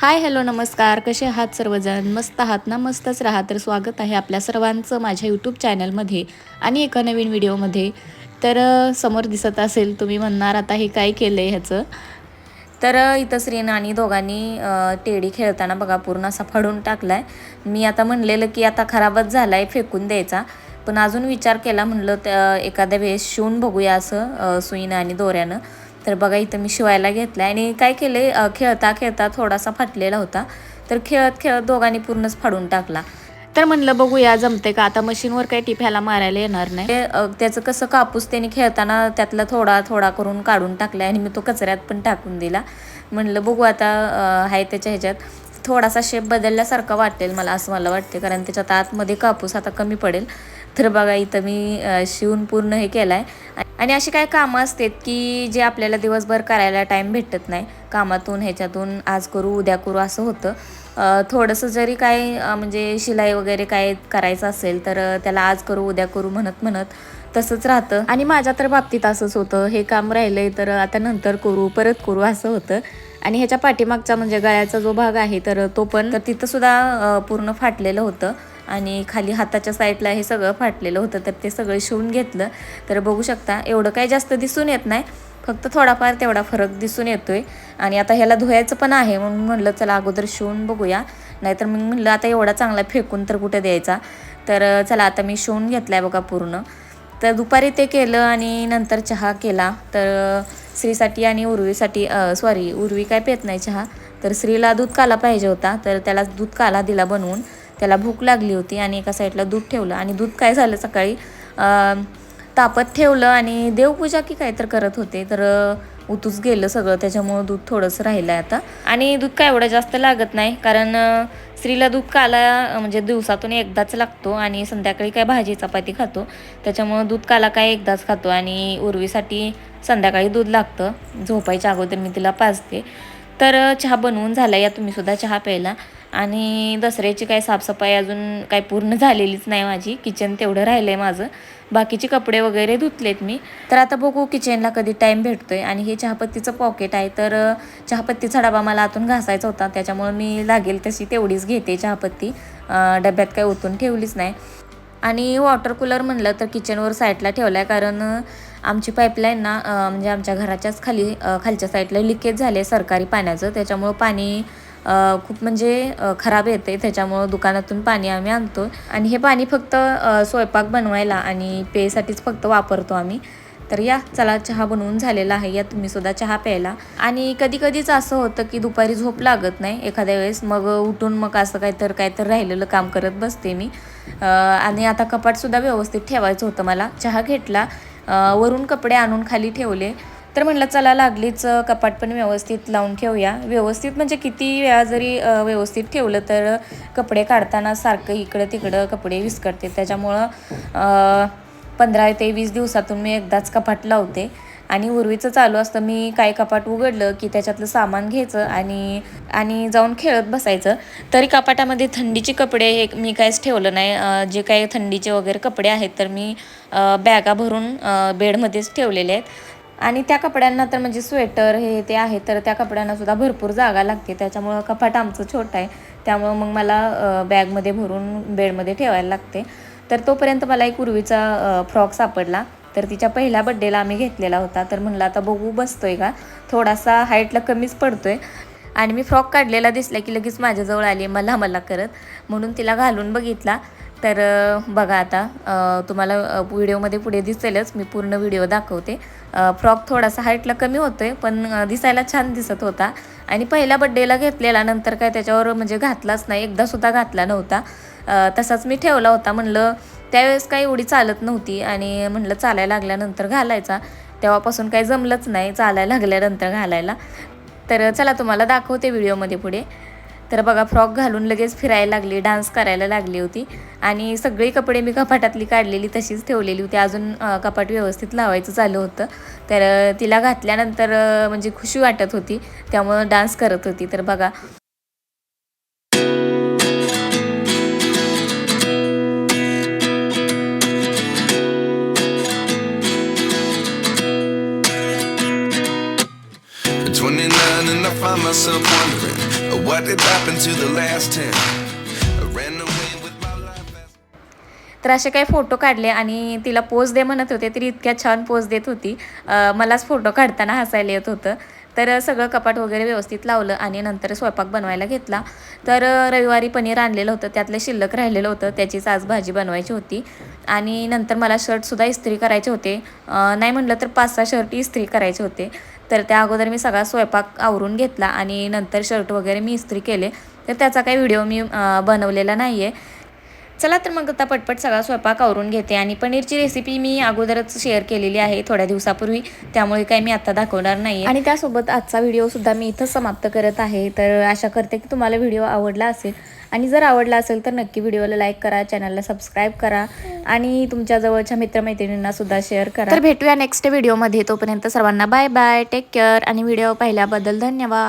Hi hello नमस्कार. कसे आहात सर्वजण? मस्त आहात ना? मस्तच राहा. तर स्वागत आहे आपल्या सर्वांचं माझ्या यूट्यूब चॅनलमध्ये आणि एका नवीन व्हिडिओमध्ये. तर समोर दिसत असेल तुम्ही म्हणणार आता हे काय केलं आहे ह्याचं? तर इथं श्रीन आणि दोघांनी टेडी खेळताना बघा पूर्ण असा फाडून आहे मी आता म्हणलेलं की आता खराबच झाला आहे फेकून द्यायचा. पण अजून विचार केला म्हणलं त्या एखाद्या वेळेस शिवून बघूया असं सुईनं आणि दोऱ्यानं. तर बघा इथं मी शिवायला घेतला आणि काय केले खेळता खेळता थोडासा फाटलेला होता. तर खेळत खेळत दोघांनी पूर्णच फाडून टाकला. तर म्हणलं बघूया जमते का? आता मशीनवर काही टिप ह्याला मारायला येणार नाही. त्याचं कसं कापूस त्यांनी खेळताना त्यातला थोडा थोडा करून काढून टाकला आणि मी तो कचऱ्यात पण टाकून दिला. म्हणलं बघू आता आहे त्याच्या ह्याच्यात. थोडासा शेप बदलल्यासारखा वाटेल मला असं मला वाटते कारण त्याच्यात आतमध्ये कापूस आता कमी पडेल. तर बघा इथं मी शिवून पूर्ण हे केलं आहे आणि अशी काय कामं असतात की जे आपल्याला दिवसभर करायला टाईम भेटत नाही. कामातून ह्याच्यातून आज करू उद्या करू असं होतं. थोडंसं जरी काय म्हणजे शिलाई वगैरे काय करायचं असेल तर त्याला आज करू उद्या करू म्हणत म्हणत तसंच राहतं. आणि माझ्या तर बाबतीत असंच होतं. हे काम राहिलंय तर आता नंतर करू परत करू असं होतं. आणि ह्याच्या पाठीमागचा म्हणजे गळ्याचा जो भाग आहे तर तो पण तर तिथं सुद्धा पूर्ण फाटलेलं होतं. आणि खाली हाताच्या साईडला हे सगळं फाटलेलं होतं. तर ते सगळं शिवून घेतलं. तर बघू शकता एवढं काही जास्त दिसून येत नाही. फक्त थोडाफार तेवढा फरक दिसून येतोय. आणि आता ह्याला धुवायचं पण आहे म्हणून म्हणलं चला अगोदर शिवून बघूया. नाहीतर मग म्हणलं आता एवढा चांगला फेकून तर कुठे द्यायचा? तर चला आता मी शिवून घेतलाय बघा पूर्ण. तर दुपारी ते केलं आणि नंतर चहा केला. तर स्त्रीसाठी आणि उर्वीसाठी सॉरी उर्वी काय पेत नाही चहा. तर स्त्रीला दूध काला पाहिजे होता. तर त्याला दूध काला दिला बनवून. त्याला भूक लागली होती आणि एका साईडला दूध ठेवलं. आणि दूध काय झालं सकाळी? तापत ठेवलं आणि देवपूजा की काय तर करत होते. तर उतूच गेलं सगळं त्याच्यामुळं दूध थोडंसं राहिलं आहे आता. आणि दूध काय एवढं जास्त लागत नाही कारण स्त्रीला दूध काला म्हणजे दिवसातून एकदाच लागतो आणि संध्याकाळी काय भाजी चपाती खातो. त्याच्यामुळं दूध काला काय एकदाच खातो आणि उर्वीसाठी संध्याकाळी दूध लागतं. झोपायच्या अगोदर मी तिला पाजते. तर चहा बनवून झाला या तुम्हीसुद्धा चहा प्यायला. आणि दसऱ्याची काय साफसफाई अजून काय पूर्ण झालेलीच नाही माझी. किचन तेवढं राहिलं आहे माझं. बाकीचे कपडे वगैरे धुतलेत मी. तर आता बघू किचनला कधी टाईम भेटतो आहे आणि हे चहापत्तीचं पॉकेट आहे. तर चहापत्तीचा डबा मला आतून घासायचा होता. त्याच्यामुळं मी लागेल तशी तेवढीच घेते चहापत्ती. डब्यात काय ओतून ठेवलीच नाही. आणि वॉटर कूलर म्हणलं तर किचनवर साईडला ठेवला आहे कारण आमची पाईपलाईन ना म्हणजे आमच्या घराच्याच खाली खालच्या साईडला लिकेज झाले सरकारी पाण्याचं. त्याच्यामुळं पाणी खूप म्हणजे खराब येते. त्याच्यामुळं दुकानातून पाणी आम्ही आणतो आणि हे पाणी फक्त स्वयंपाक बनवायला आणि पेसाठीच फक्त वापरतो आम्ही. तर या चला चहा बनवून झालेला आहे. या तुम्ही सुद्धा चहा प्यायला. आणि कधी कधीच असं होतं की दुपारी झोप लागत नाही. एखाद्या वेळेस मग उठून मग असं काहीतर तर राहिलेलं काम करत बसते मी. आणि आता कपाटसुद्धा व्यवस्थित ठेवायचं होतं मला. चहा घेतला. वरून कपडे आणून खाली ठेवले. तर म्हटलं चला लागलीच कपाट पण व्यवस्थित लावून ठेवूया. व्यवस्थित म्हणजे किती वेळा जरी व्यवस्थित ठेवलं तर कपडे काढताना सारखं इकडं तिकडं कपडे विस्कटते त्याच्यामुळं पंधरा ते वीस दिवसातून मी एकदाच कपाट लावते. आणि उर्वीचं चालू असतं मी काय कपाट उघडलं की त्याच्यातलं सामान घ्यायचं आणि आणि जाऊन खेळत बसायचं. तरी कपाटामध्ये थंडीचे कपडे हे मी काहीच ठेवलं नाही. जे काही थंडीचे वगैरे कपडे आहेत तर मी बॅगा भरून बेडमध्येच ठेवलेले आहेत. आणि त्या कपड्यांना तर म्हणजे स्वेटर हे ते आहे तर त्या कपड्यांना सुद्धा भरपूर जागा लागते. त्याच्यामुळं कपाट आमचं छोटं आहे. त्यामुळं मग मला बॅगमध्ये भरून बेडमध्ये ठेवायला लागते. तर तोपर्यंत मला एक उर्वीचा फ्रॉक सापडला. तर तिच्या पहिल्या बड्डेला आम्ही घेतलेला होता. तर म्हणलं आता बघू बसतोय का? थोडासा हाईटला कमीच पडतोय. आणि मी फ्रॉक काढलेला दिसला की लगेच माझ्याजवळ आली मला मला करत. म्हणून तिला घालून बघितला. तर बघा आता तुम्हाला व्हिडिओमध्ये पुढे दिसेलच मी पूर्ण व्हिडिओ दाखवते. फ्रॉक थोडासा हाईटला कमी होतो आहे पण दिसायला छान दिसत होता. आणि पहिल्या बड्डेला घेतलेला नंतर काय त्याच्यावर म्हणजे घातलाच नाही एकदासुद्धा घातला नव्हता. तसाच मी ठेवला होता म्हणलं त्यावेळेस काही एवढी चालत नव्हती आणि म्हणलं चालायला लागल्यानंतर घालायचा. तेव्हापासून काही जमलंच नाही चालायला लागल्यानंतर घालायला. तर चला तुम्हाला दाखवते व्हिडिओमध्ये पुढे. तर बघा फ्रॉक घालून लगेच फिरायला लागली डान्स करायला लागली होती. आणि सगळी कपडे मी कपाटातली काढलेली तशीच ठेवलेली होती. अजून कपाट व्यवस्थित लावायचं चालू होतं. तर तिला घातल्यानंतर म्हणजे खुशी वाटत होती. त्यामुळं डान्स करत होती. तर बघा what did happen to the last ten? I ran away with my life. तर असे काही फोटो काढले आणि तिला पोज दे म्हणत होते तरी इतक्या छान पोज देत होती अं, मलाच फोटो काढताना हसायला येत होतं तर सगळं कपाट वगैरे व्यवस्थित लावलं आणि नंतर स्वयंपाक बनवायला घेतला. तर रविवारी पनीर आणलेलं होतं त्यातलं शिल्लक राहिलेलं होतं त्याचीच आज भाजी बनवायची होती. आणि नंतर मला शर्टसुद्धा इस्त्री करायचे होते. नाही म्हटलं तर पाच सहा शर्ट इस्त्री करायचे होते. तर त्या अगोदर मी सगळा स्वयंपाक आवरून घेतला आणि नंतर शर्ट वगैरे मी इस्त्री केले. तर त्याचा काही व्हिडिओ मी बनवलेला नाही आहे चला तर मग आता पटपट सगळा स्वयंपाक आवरून घेते आणि पनीरची रेसिपी मी अगोदरच शेअर केलेली आहे थोड्या दिवसापूर्वी. त्यामुळे काही मी आता दाखवणार नाही आणि त्यासोबत आजचा व्हिडिओ सुद्धा मी इथंच समाप्त करत आहे. तर आशा करते की तुम्हाला व्हिडिओ आवडला असेल. आणि जर आवडला असेल तर नक्की व्हिडिओला लाईक करा चॅनलला सबस्क्राईब करा आणि तुमच्या जवळच्या मित्रमैत्रिणींना सुद्धा शेअर करा. तर भेटूया नेक्स्ट व्हिडिओमध्ये तोपर्यंत सर्वांना बाय बाय टेक केअर आणि व्हिडिओ पाहिल्याबद्दल धन्यवाद.